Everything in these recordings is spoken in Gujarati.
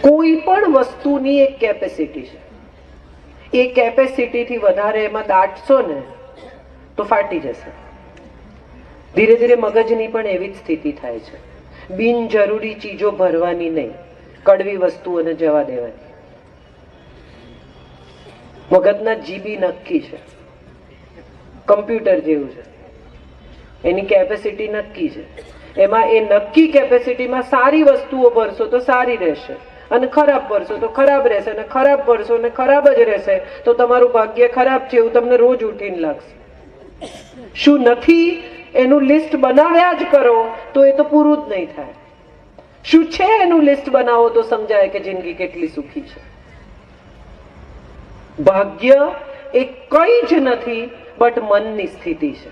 કોઈ પણ વસ્તુની એક કેપેસિટી છે. એ કેપેસિટીથી વધારે એમાં દાટશો ને, તો ફાટી જશે. ધીરે ધીરે મગજની પણ એવી જ સ્થિતિ થાય છે. બિનજરૂરી ચીજો ભરવાની નહીં. કડવી વસ્તુઓને જવા દેવાની. મગજના જીબી નક્કી છે. કમ્પ્યુટર જેવું છે. એની કેપેસિટી નક્કી છે. એમાં એ નક્કી કેપેસિટીમાં સારી વસ્તુઓ ભરશો તો સારી રહેશે. અને ખરાબ ભરશો તો ખરાબ રહેશે અને ખરાબ ભરશો ને ખરાબ જ રહેશે. તો તમારું ભાગ્ય ખરાબ છે એવું તમને રોજ ઉઠીને લાગશે. શું નથી? એનું લિસ્ટ બનાવ્યા જ કરો, તો એ તો પૂરું જ નહીં થાય. શું છે એનું લિસ્ટ બનાવો તો સમજાય કે જિંદગી કેટલી સુખી છે. ભાગ્ય એ કઈ જ નથી, બટ મનની સ્થિતિ છે.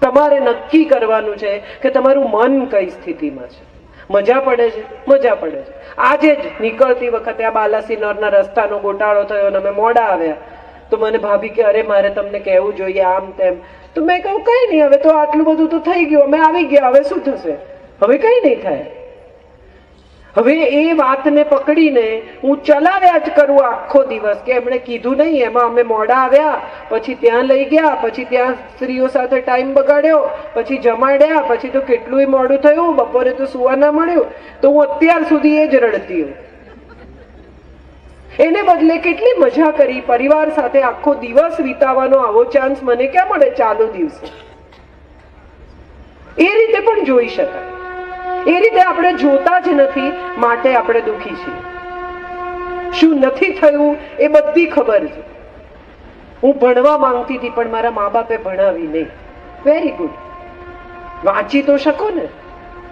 તમારે નક્કી કરવાનું છે કે તમારું મન કઈ સ્થિતિમાં છે. મજા પડે છે, મજા પડે છે. આજે જ નીકળતી વખતે આ બાલાસી નરના રસ્તાનો ગોટાળો થયો અને અમે મોડા આવ્યા. તો મને ભાભી કે, અરે, મારે તમને કહેવું જોઈએ આમ તેમ. તો મેં કહ્યું, કઈ નહીં, હવે તો આટલું બધું તો થઈ ગયું, અમે આવી ગયા, હવે શું થશે? હવે કઈ નહીં થાય. હવે એ વાતને પકડીને હું ચલાવ્યા જ કરું આખો દિવસ, કે એમણે કીધું નહીં, એમાં અમે મોડા આવ્યા, પછી ત્યાં લઈ ગયા, પછી ત્યાં સ્ત્રીઓ સાથે ટાઈમ બગાડ્યો, પછી જમાડ્યા, પછી તો કેટલું મોડું થયું, બપોરે તો સુવા ના મળ્યું, તો હું અત્યાર સુધી એ જ રડતી હોઉં. એને બદલે કેટલી મજા કરી, પરિવાર સાથે આખો દિવસ વિતાવવાનો આવો ચાન્સ મને ક્યાં મળે ચાલુ દિવસે? એ રીતે પણ જોઈ શકાય. એ રીતે આપણે જોતા જ નથી, માટે આપણે દુખી છીએ. શું નથી થયું એ બધી ખબર છે. હું ભણવા માંગતી હતી, પણ મારા મા બાપે ભણાવી નહીં. વેરી ગુડ વાંચી તો શકો ને.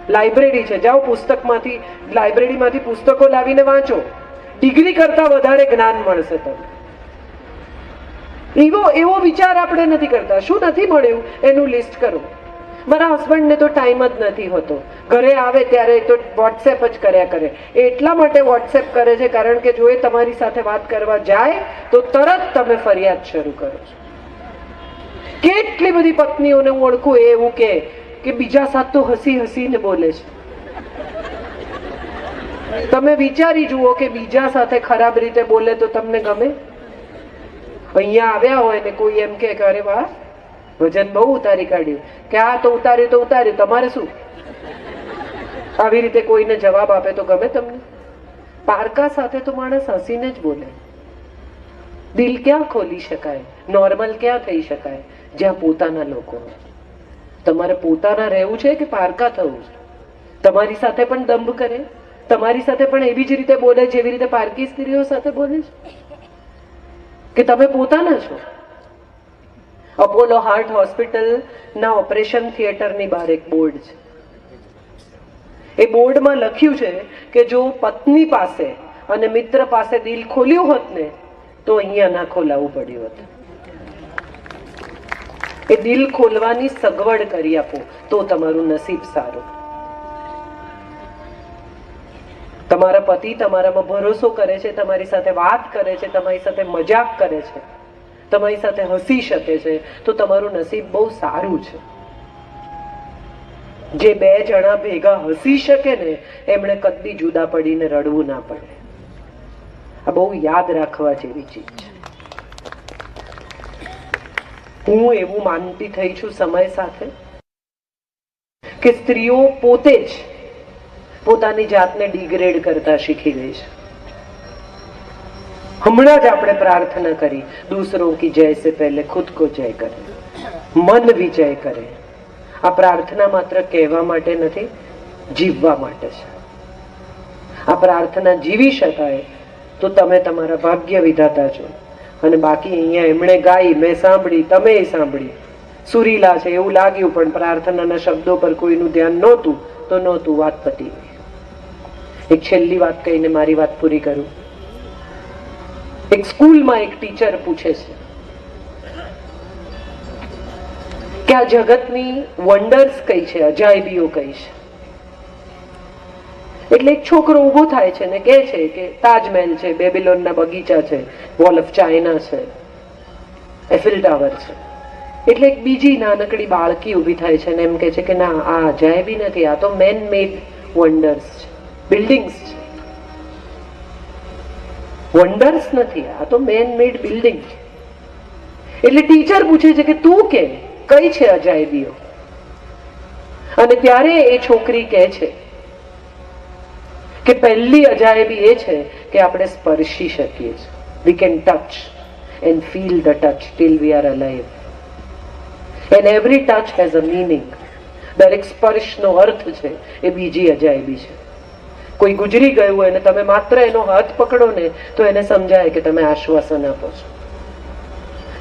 લાઇબ્રેરી છે. જાઓ પુસ્તકમાંથી લાઇબ્રેરીમાંથી પુસ્તકો લાવીને વાંચો. ડિગ્રી કરતા વધારે જ્ઞાન મળશે તમને. એવો એવો વિચાર આપણે નથી કરતા. શું નથી મળ્યું? એનું લિસ્ટ કરો. મારા હસબન્ડને તો ટાઈમ જ નથી હોતો. ઘરે આવે ત્યારે તો વોટ્સએપ જ કર્યા કરે. એ એટલા માટે વોટ્સએપ કરે છે કારણ કે જો એ તમારી સાથે વાત કરવા જાય, તો તરત તમે ફરિયાદ શરૂ કરો છો. કેટલી બધી પત્નીઓને હું ઓળખું એ એવું કે કે બીજા સાથ તો હસી હસીને બોલે છે. તમે વિચારી જુઓ કે બીજા સાથે ખરાબ રીતે બોલે તો તમને ગમે? અહીંયા આવ્યા હોય ને કોઈ એમ કે અરે વાહ વજન બહુ ઉતારી કાઢ્યું. કે આ તો ઉતાર્યું તો ઉતાર્યું તમારે શું? આવી રીતે કોઈને જવાબ આપે તો ગમે તમને? પારકા સાથે તો માણસ હસીને જ બોલે. દિલ ક્યાં ખોલી શકાય? નોર્મલ ક્યાં થઈ શકાય? જ્યાં પોતાના લોકો તમારે પોતાના રહેવું છે કે પારકા થવું છે? તમારી સાથે પણ દંભ કરે? તમારી સાથે પણ એવી જ રીતે બોલે જેવી રીતે પારકી સ્ત્રીઓ સાથે બોલે છે? કે તમે પોતાના છો? અપોલો હાર્ટ હોસ્પિટલ ના ઓપરેશન થિયેટરની બહાર એક બોર્ડ છે. એ બોર્ડમાં લખ્યું છે કે જો પત્ની પાસે અને મિત્ર પાસે દિલ ખોલ્યું હોત ને, તો અહીંયા ના ખોલાવવું પડ્યું હોત. એ દિલ ખોલવાની સગવડ કરી આપો, તો તમારું નસીબ સારું. તમારા પતિ તમારામાં ભરોસો કરે છે, તમારી સાથે વાત કરે છે, તમારી સાથે મજાક કરે છે. તમારી સાથે હસી શકે છે, તો તમારું નસીબ બહુ સારું છે. જે બે જણા ભેગા હસી શકે ને, એમણે કદી જુદા પડીને રડવું ના પડે. આ બહુ યાદ રાખવા જેવી ચીજ છે. હું એવું માનતી થઈ છું સમય સાથે કે સ્ત્રીઓ પોતે જ પોતાની જાતને ડિગ્રેડ કરતા શીખી ગઈ છે. હમણાં જ આપણે પ્રાર્થના કરી, દૂસરો કી જય સે પહેલે ખુદ કો જય કરે. મન વિજય કરે. આ પ્રાર્થના માત્ર કહેવા માટે નથી, જીવવા માટે છે. આ પ્રાર્થના જીવી શકાય તો તમે તમારા ભાગ્ય વિધાતા છો. અને બાકી અહીંયા એમણે ગાઈ, મેં સાંભળી, તમે સાંભળી. સુરીલા છે એવું લાગ્યું, પણ પ્રાર્થનાના શબ્દો પર કોઈનું ધ્યાન નહોતું, તો નહોતું વાત પતી એક છેલ્લી વાત કહીને મારી વાત પૂરી કરું. એક સ્કૂલમાં એક ટીચર પૂછે છે કે આ જગતની વન્ડર્સ કઈ છે? અજાયબીઓ કઈ છે? એટલે એક છોકરો ઊભો થાય છે ને કહે છે કે તાજમહેલ છે, બેબીલોનના બગીચા છે વોલ ઓફ ચાઇના છે એફિલ ટાવર છે. એટલે એક બીજી નાનકડી બાળકી ઊભી થાય છે ને એમ કહે છે કે ના, આ અજાયબી નથી, આ તો મેન મેડ વન્ડર્સ છે. બિલ્ડિંગ્સ છે. વન્ડર્સ નથી, આ તો મેન મેડ બિલ્ડિંગ છે. એટલે ટીચર પૂછે છે કે તું કે, કઈ છે અજાયબીઓ? અને ત્યારે એ છોકરી કહે છે કે પહેલી અજાયબી એ છે કે આપણે સ્પર્શી શકીએ છીએ. We can touch and feel the touch till we are alive and every touch has a meaning દરેક સ્પર્શનો અર્થ છે એ બીજી અજાયબી છે. કોઈ ગુજરી ગયું હોય ને તમે માત્ર એનો હાથ પકડો ને, તો એને સમજાય કે તમે આશ્વાસન આપો છો.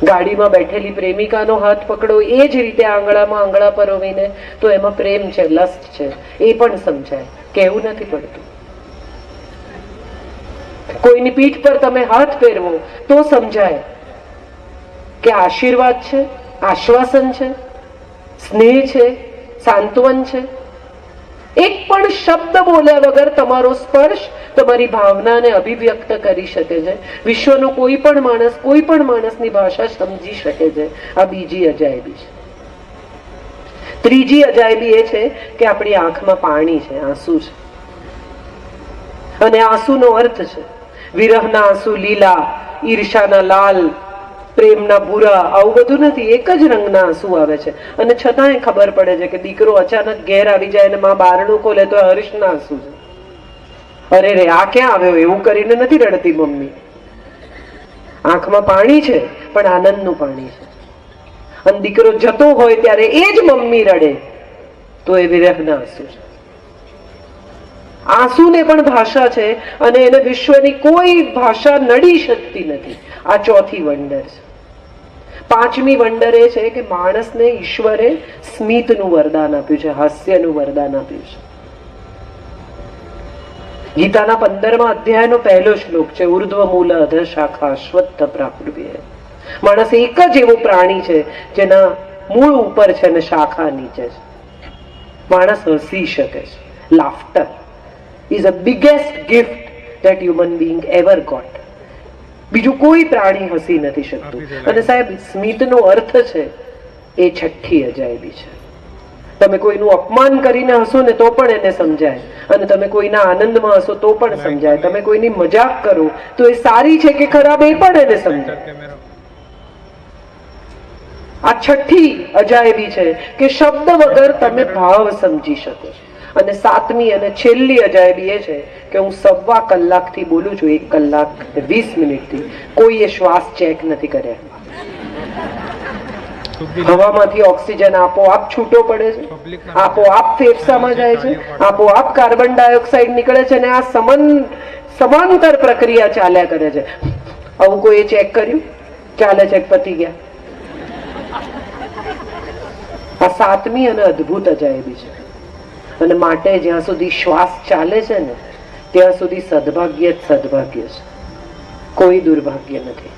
ગાડીમાં બેઠેલી પ્રેમિકાનો હાથ પકડો, એ જ રીતે આંગળામાં આંગળા પરોવીને, તો એમાં પ્રેમ છે લસ્ટ છે, એ પણ સમજાય. કેવું નથી પડતું. કોઈની પીઠ પર તમે હાથ ફેરવો, તો સમજાય કે આશીર્વાદ છે, આશ્વાસન છે, સ્નેહ છે, સાંત્વન છે એક પણ શબ્દ બોલ્યા વગર તમારો સ્પર્શ તમારી ભાવનાને અભિવ્યક્ત કરી શકે છે. વિશ્વનો કોઈ પણ માણસ, કોઈ પણ માણસની ભાષા સમજી શકે છે. આ બીજી અજાયબી છે. ત્રીજી અજાયબી એ છે કે આપણી આંખમાં પાણી છે, આંસુ છે. અને આંસુનો અર્થ છે. વિરહના આંસુ લીલા, ઈર્ષાના લાલ પ્રેમના ભૂરા આવું બધું નથી. એક જ રંગના આંસુ આવે છે. અને છતાંય ખબર પડે છે કે દીકરો અચાનક ઘેર આવી જાય અને માં બારણું ખોલે તો હર્ષના આંસુ છે. અરે રે, આ ક્યાં આવ્યો? એવું કરીને નથી રડતી મમ્મી. આંખમાં પાણી છે, પણ આનંદનું પાણી છે. અને દીકરો જતો હોય ત્યારે એ જ મમ્મી રડે, તો એ વિરહના આંસુ છે. આંસુને પણ ભાષા છે અને એને વિશ્વની કોઈ ભાષા નડી શકતી નથી. આ ચોથી વંડર છે. પાંચમી વંડર એ છે કે માણસને ઈશ્વરે સ્મિતનું વરદાન આપ્યું છે, હાસ્યનું વરદાન આપ્યું છે. ગીતાના પંદરમા અધ્યાયનો પહેલો શ્લોક છે ઉર્ધ્વ મૂલ અધ શાખા અશ્વત્થ પ્રાકૃભ્ય માણસ એક જ એવો પ્રાણી છે, જેના મૂળ ઉપર છે અને શાખા નીચે છે. માણસ હસી શકે છે. Laughter is a biggest gift that human being ever got બીજું કોઈ પ્રાણી હસી નથી શકતું. અને સાહેબ સ્મિતનો અર્થ છે એ છઠ્ઠી અજાયબી છે. તમે કોઈનું અપમાન કરીને હસો ને તો પણ એને સમજાય. અને તમે કોઈના આનંદમાં હસો તો પણ સમજાય. તમે કોઈની મજાક કરો તો એ સારી છે કે ખરાબ એ પણ એને સમજાય. આ છઠ્ઠી અજાયબી છે કે શબ્દ વગર તમે ભાવ સમજી શકો અને સાતમી અને છેલ્લી અજાયબી એ છે કે હું સવા કલાકથી બોલું છું એક કલાક વીસ મિનિટથી. કોઈએ શ્વાસ ચેક નથી કર્યા. હવામાંથી ઓક્સિજન આપોઆપ છૂટો પડે છે આપોઆપ ફેફસામાં જાય છે આપોઆપ કાર્બન ડાયોક્સાઇડ નીકળે છે અને આ સમાન સમાંતર પ્રક્રિયા ચાલ્યા કરે છે. આવું કોઈએ ચેક કર્યું? ચાલે ચેક પતી ગયા? આ સાતમી અને અદ્ભુત અજાયબી છે. અને માટે જ્યાં સુધી શ્વાસ ચાલે છે ને ત્યાં સુધી સદભાગ્ય જ સદભાગ્ય છે. કોઈ દુર્ભાગ્ય નથી.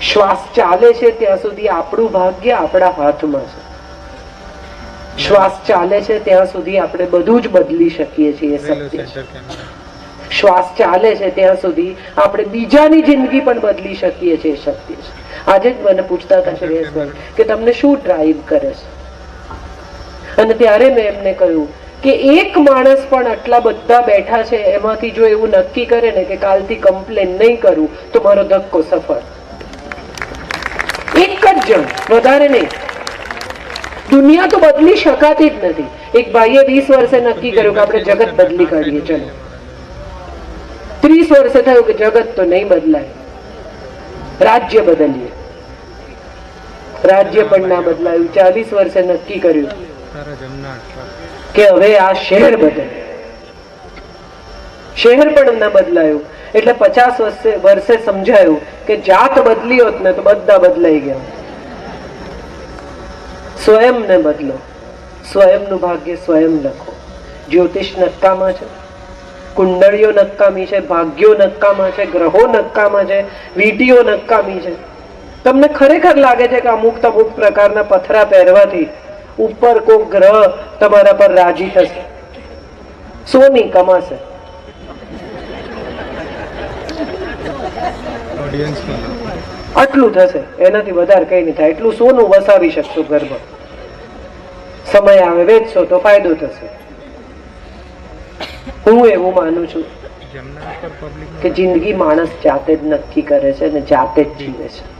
શ્વાસ ચાલે છે ત્યાં સુધી આપણું ભાગ્ય આપણા હાથમાં છે. શ્વાસ ચાલે છે ત્યાં સુધી આપણે બધું જ બદલી શકીએ છીએ સત્ય શ્વાસ ચાલે છે ત્યાં સુધી આપણે બીજાની જિંદગી પણ બદલી શકીએ છીએ સત્ય છે. આજે જ મને પૂછતા હતા શ્રેયસભાઈ કે તમને શું ડ્રાઈવ કરે છે? અને ત્યારે મેં એમને કહ્યું કે એક માણસ પણ આટલા બધા બેઠા છે, એમાંથી જો એવું નક્કી કરે ને કે કાલથી કમ્પ્લેન નહીં કરું, તો મારો ધક્કો સફળ. એક જ જણ, વધારે નહીં. દુનિયા તો બદલી શકાતી જ નથી. એક ભાઈએ વીસ વર્ષે નક્કી કર્યું કે આપણે જગત બદલી કાઢીએ, ચલો. ત્રીસ વર્ષે થયું કે જગત તો નહીં બદલાય. રાજ્ય બદલીએ. રાજ્ય પણ ના બદલાયું. ચાલીસ વર્ષે નક્કી કર્યું. કે હવે આ શહેર બદલ. શહેર પણ ન બદલાયું. એટલે પચાસ વર્ષે વર્ષે સમજાયું કે જાત બદલી હોત ને તો બધા બદલાઈ ગયા. સ્વયંને બદલો. સ્વયંનું ભાગ્ય સ્વયં લખો. જ્યોતિષ નક્કામાં છે. કુંડળીઓ નક્કામી છે. ભાગ્યો નક્કામાં છે. ગ્રહો નક્કામાં છે. વીટીઓ નક્કામી છે. તમને ખરેખર લાગે છે કે અમુક અમુક પ્રકારના પથરા પહેરવાથી ઉપર કોઈ ગ્રહ તમારા પર રાજી થશે. સોની કમાશે. આટલું થશે. એનાથી વધારે કઈ નહીં થાય. એટલું સોનું વસાવી શકશો ઘરમાં. સમય આવે વેચશો તો ફાયદો થશે. હું એવું માનું છું કે જિંદગી માણસ જાતે જ નક્કી કરે છે અને જાતે જ જીવે છે.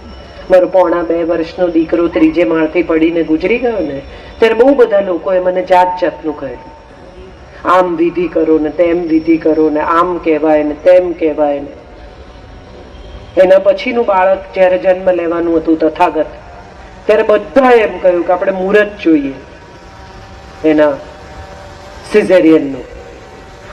મારો પોણા બે વર્ષનો દીકરો ત્રીજે માળથી પડીને ગુજરી ગયો ને ત્યારે બહુ બધા લોકોએ મને જાત જાતનું કહ્યું. આમ વિધિ કરો ને તેમ વિધિ કરો ને આમ કહેવાય ને તેમ કહેવાય ને. એના પછીનું બાળક જ્યારે જન્મ લેવાનું હતું તથાગત, ત્યારે બધાએ એમ કહ્યું કે આપણે મુહૂર્ત જોઈએ એના સિઝેરિયનનું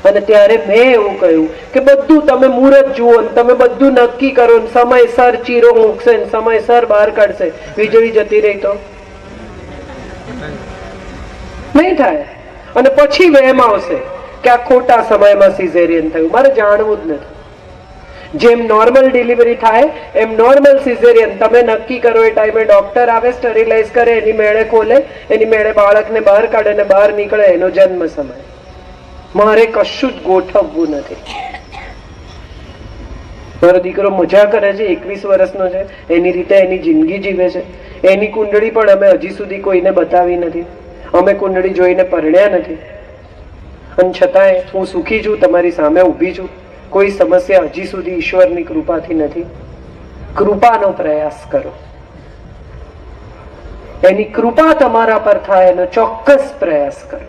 અને ત્યારે મેં એવું કહ્યું કે બધું તમે મુહૂર્ત જુઓ તમે બધું નક્કી કરો ને સમયસર ચીરો મૂકશે ને સમયસર બહાર કાઢશે. વીજળી જતી રહી તો? નહીં થાય. અને પછી વહેમ આવશે કે આ ખોટા સમયમાં સિઝેરિયન થયું. મારે જાણવું જ નથી. જેમ નોર્મલ ડિલિવરી થાય, એમ નોર્મલ સિઝેરિયન તમે નક્કી કરો એ ટાઈમે ડોક્ટર આવે સ્ટરીલાઇઝ કરે, એની મેળે ખોલે, એની મેળે બાળકને બહાર કાઢે ને બહાર નીકળે, એનો જન્મ સમય. મારે કશું જ ગોઠવવું નથી. મારો દીકરો મજા કરે છે, એકવીસ વર્ષનો છે. એની રીતે એની જિંદગી જીવે છે. એની કુંડળી પણ અમે હજી સુધી કોઈને બતાવી નથી. અમે કુંડળી જોઈને પરણ્યા નથી. અને છતાંય હું સુખી છું, તમારી સામે ઊભી છું. કોઈ સમસ્યા હજી સુધી ઈશ્વરની કૃપાથી નથી. કૃપાનો પ્રયાસ કરો. એની કૃપા તમારા પર થાય એનો ચોક્કસ પ્રયાસ કરો.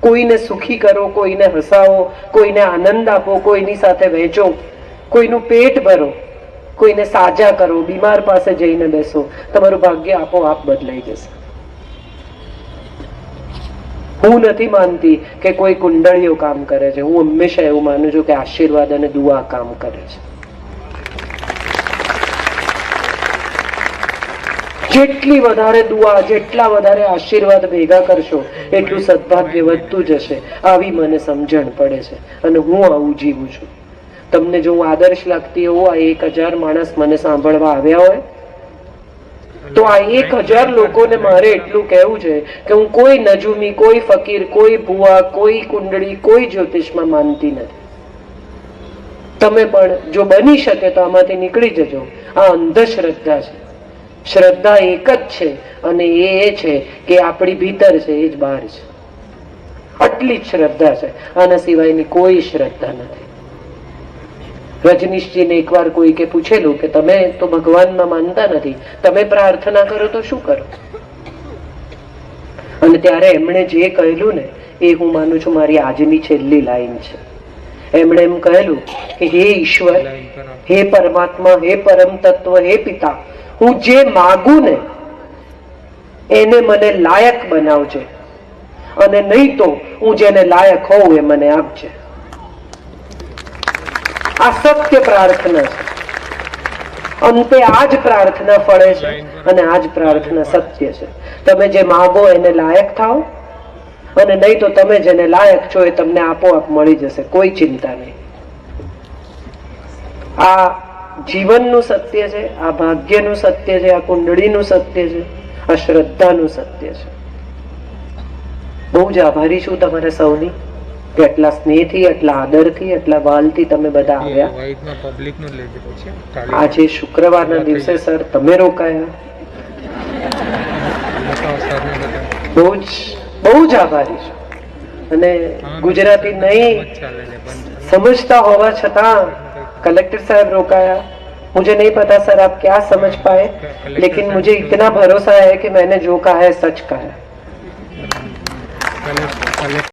કોઈને સુખી કરો, કોઈને હસાવો, કોઈને આનંદ આપો, કોઈની સાથે વહેંચો, કોઈનું પેટ ભરો, કોઈને સાજા કરો, બીમાર પાસે જઈને બેસો. તમારું ભાગ્ય આપોઆપ બદલાઈ જશે. હું નથી માનતી કે કોઈ કુંડળીઓ કામ કરે છે. હું હંમેશા એવું માનું છું કે આશીર્વાદ અને દુઆ કામ કરે છે. જેટલી વધારે દુઆ, જેટલા વધારે આશીર્વાદ ભેગા કરશો, એટલું સદભાગ્ય વધતું જશે. આવી મને સમજણ પડે છે અને હું આવું જીવું છું. તમને જો હું આદર્શ લાગતી હોઉં આ એક હજાર માણસ મને સાંભળવા આવ્યા હોય તો આ એક હજાર લોકોને મારે એટલું કહેવું છે કે હું કોઈ નજુમી, કોઈ ફકીર, કોઈ ભુવા, કોઈ કુંડળી, કોઈ જ્યોતિષમાં માનતી નથી. તમે પણ જો બની શકે તો આમાંથી નીકળી જજો. આ અંધશ્રદ્ધા છે. શ્રદ્ધા એક જ છે અને એ છે કે આપણી ભીતર છે, એ જ બહાર છે. આટલી જ શ્રદ્ધા છે. આના સિવાયની કોઈ શ્રદ્ધા નથી. રજનીશજીને એકવાર કોઈકે પૂછેલું કે તમે તો ભગવાનમાં માનતા નથી, તમે પ્રાર્થના કરો તો શું કરો? અને ત્યારે એમણે જે કહેલું ને, એ હું માનું છું મારી આજની છેલ્લી લાઈન છે. એમણે એમ કહેલું કે હે ઈશ્વર, હે પરમાત્મા, હે પરમ તત્વ, હે પિતા, હું જે માગું ને, એને મને લાયક બનાવજે. અને નહીં તો હું જેને લાયક હોઉં એ મને આપજે. આ સત્ય પ્રાર્થના છે. અંતે આ જ પ્રાર્થના ફળે છે અને આ જ પ્રાર્થના સત્ય છે. તમે જે માગો એને લાયક થાઓ અને નહીં તો તમે જેને લાયક છો એ તમને આપોઆપ મળી જશે. કોઈ ચિંતા નહીં. આ જીવનનું સત્ય છે આ ભાગ્યનું સત્ય છે આ કુંડળીનું સત્ય છે આ શ્રદ્ધાનું સત્ય છે. બહુ જ આભારી છું તમારા સૌની. કે આટલા સ્નેહથી આટલા આદરથી આટલા વાલથી તમે બધા આવ્યા વ્હાઈટમાં પબ્લિક નું લેજો પછી આજે શુક્રવારના દિવસે સર તમે રોકાયા બતાવો સરને બતાવો બહુ જ બહુ જ આભારી છું અને ગુજરાતી નહીં જ ચાલે છે બંધ समझता होगा छतां कलेक्टर साहब रोकाया मुझे नहीं पता सर आप क्या समझ पाए लेकिन मुझे इतना भरोसा है कि मैंने जो कहा है सच कहा है કલેક્ટ કલેક્ટ